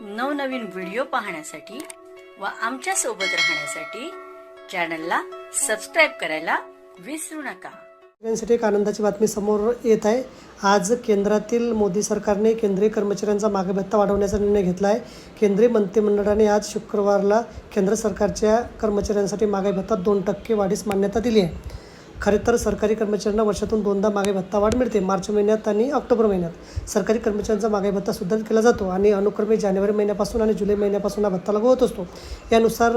नवनवीन व्हिडिओ पाहण्यासाठी व आमच्यासोबत राहण्यासाठी चॅनलला सबस्क्राईब करायला विसरू नका. सगळ्यांसाठी एक आनंदाची बातमी समोर येत आहे. आज केंद्रातील मोदी सरकारने केंद्रीय कर्मचाऱ्यांचा मागे भत्ता वाढवण्याचा निर्णय घेतला आहे केंद्रीय मंत्रिमंडळाने आज शुक्रवारला केंद्र सरकारच्या कर्मचाऱ्यांसाठी मागे भत्ता दोन टक्के वाढीस मान्यता दिली आहे. खरे तर सरकारी कर्मचाऱ्यांना वर्षातून दोनदा मागे भत्ता वाढ मिळते. मार्च महिन्यात आणि ऑक्टोबर महिन्यात. सरकारी कर्मचाऱ्यांचा मागे भत्ता सुधारित केला जातो आणि अनुक्रमे जानेवारी महिन्यापासून आणि जुलै महिन्यापासून हा भत्ता लागू होत असतो. यानुसार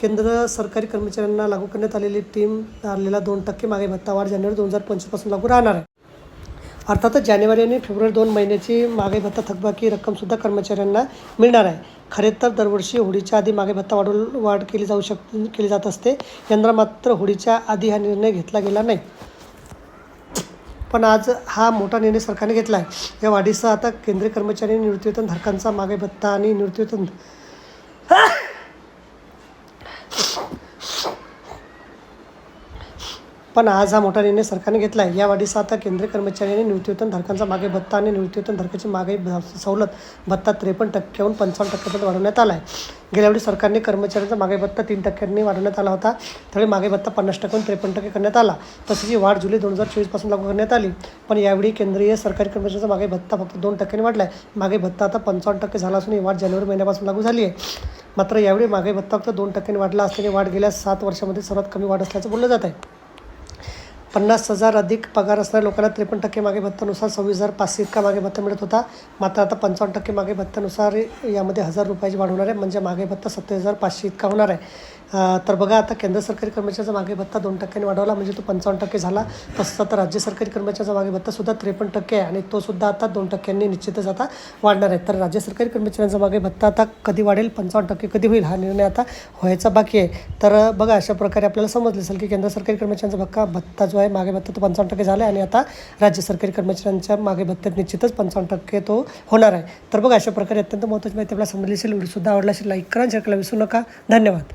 केंद्र सरकारी कर्मचाऱ्यांना लागू करण्यात आलेली टीम आलेला दोन टक्के मागे भत्ता वाढ जानेवारी दोन हजार पंचवीसपासून लागू राहणार आहे. अर्थातच जानेवारी आणि फेब्रुवारी दोन महिन्याची मागे भत्ता थकबाकी रक्कमसुद्धा कर्मचाऱ्यांना मिळणार आहे. खरे तर दरवर्षी होळीच्या आधी मागे भत्ता वाढवून वाढ केली जाऊ शक केली जात असते. यंदा मात्र होळीच्या आधी हा निर्णय घेतला गेला नाही. पण आज हा मोठा निर्णय सरकारने घेतला आहे. या वाढीसह आता केंद्रीय कर्मचारी निवृत्तीवेतन धारकांचा मागे भत्ता आणि निवृत्तीवेतन पण आज हा मोठा निर्णय सरकारने घेतला आहे या वाढीस आता केंद्रीय कर्मचारी आणि निवृत्तीवेतन धारकांचा मागे भत्ता आणि निवृत्तीवेतन धारकाची मागे सवलत भत्ता त्रेपन्न टक्क्याहून पंचावन्न टक्क्यापर्यंत वाढवण्यात आला आहे गेल्या वेळी सरकारने कर्मचाऱ्यांचा मागे भत्ता तीन टक्क्यांनी वाढवण्यात आला होता. त्यावेळी मागे भत्ता पन्नास टक्क्याहून त्रेपन्न टक्के करण्यात आला. तसेच ही वाढ जुलै दोन हजार चोवीसपासून लागू करण्यात आली. पण यावेळी केंद्रीय सरकारी कर्मचाऱ्यांचा मागे भत्ता फक्त दोन टक्क्यांनी वाढला आहे मागे भत्ता आता पंचावन्न टक्के झाला असून ही वाढ जानेवारी महिन्यापासून लागू झाली आहे. मात्र यावेळी मागे भत्ता फक्त दोन टक्क्यांनी वाढला असल्याने वाढ गेल्या सात वर्षामध्ये सर्वात कमी वाढ असल्याचं बोललं जात आहे. पन्नास हजार अधिक पगार असणाऱ्या लोकांना त्रेपन्न टक्के मागे भत्त्यानुसार सव्वीस हजार पाचशे इतका मागे भत्ता मिळत होता. मात्र आता पंचावन्न टक्के मागे भत्त्यानुसार यामध्ये हजार रुपयाची वाढ होणार आहे म्हणजे मागे भत्ता सत्तावीस हजार पाचशे इतका होणार आहे. तर बघा आता केंद्र सरकारी कर्मचाऱ्याचा मागे भत्ता दोन टक्क्यांनी वाढवला म्हणजे तो पंचावन्न टक्के झाला. तसंच आता राज्य सरकारी कर्मचाऱ्याचा मागे भत्तासुद्धा त्रेपन्न टक्के आहे आणि तोसुद्धा आता दोन टक्क्यांनी निश्चितच आता वाढणार आहे. तर राज्य सरकारी कर्मचाऱ्यांचा मागे भत्ता आता कधी वाढेल पंचावन्न टक्के कधी होईल हा निर्णय आता व्हायचा बाकी आहे. तर बघा अशा प्रकारे आपल्याला समजलं असेल की केंद्र सरकारी कर्मचाऱ्यांचा भक्का भत्ता जो आहे मागे भत्ता तो पंचावन्न टक्के झाला आहे आणि आता राज्य सरकारी कर्मचाऱ्यांच्या मागे भत्त्यात निश्चितच पंचावन्न टक्के तो होणार आहे. तर बघा अशा प्रकारे अत्यंत महत्त्वाची माहिती आपल्याला समजली असेल. व्हिडिओसुद्धा आवडला असेल लाईक करा शेअर विसरू नका. धन्यवाद.